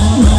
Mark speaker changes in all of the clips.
Speaker 1: Oh,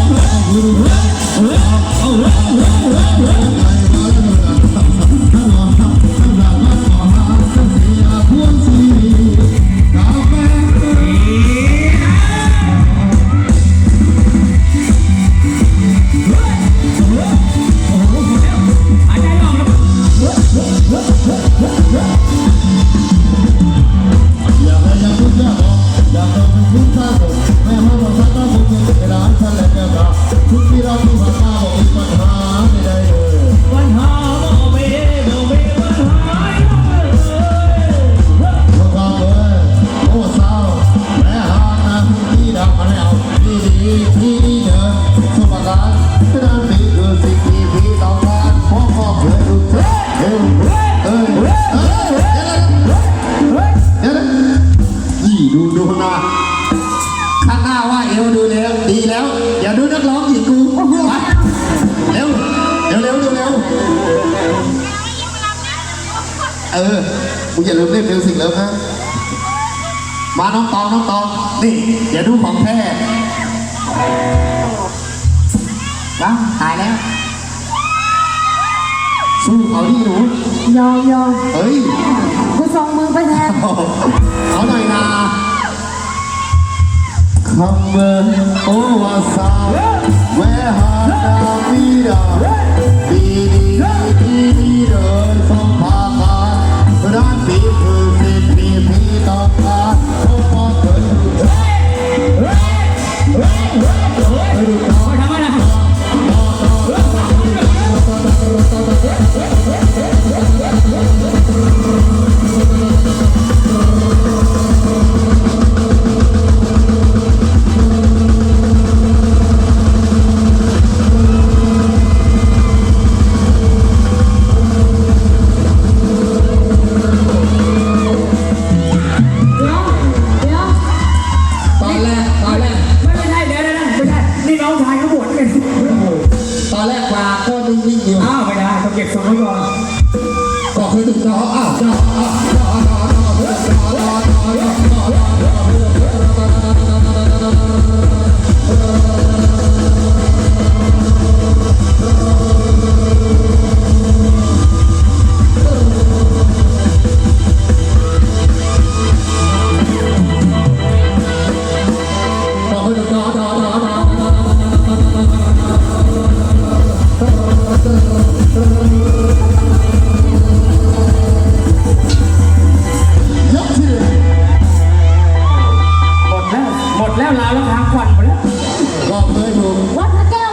Speaker 2: นี่
Speaker 1: ดูดูข้างหน้าข้างหน้าว่าเอวดูแล้วดีแล้ว อย่าดูนักร้องหญิงกูไปเร็วเร็วเร็วเร็วเร็วเออมึงอย่าลืมเล่นมิวสิกแล้วนะมาน้องตองน้องตองนี่อย่าดูของแท้นะตายแล้ว สู้เขาที่หนู
Speaker 3: ยอมยอม
Speaker 1: เฮ้ย
Speaker 3: กูส่งมึงไปแทน
Speaker 1: เอาหน่อยนะคำเมื่อโอวาสาวเวหาดาวีดาดี นิ่งๆอยู่
Speaker 2: อ้าวไม่ได้ต้องเก็บทรงไว้ก่อน แล้วหมดแล้วลาวแล้วทางควันหมดแล้ว
Speaker 1: ก็เคยถูก
Speaker 3: วัดพระแก้ว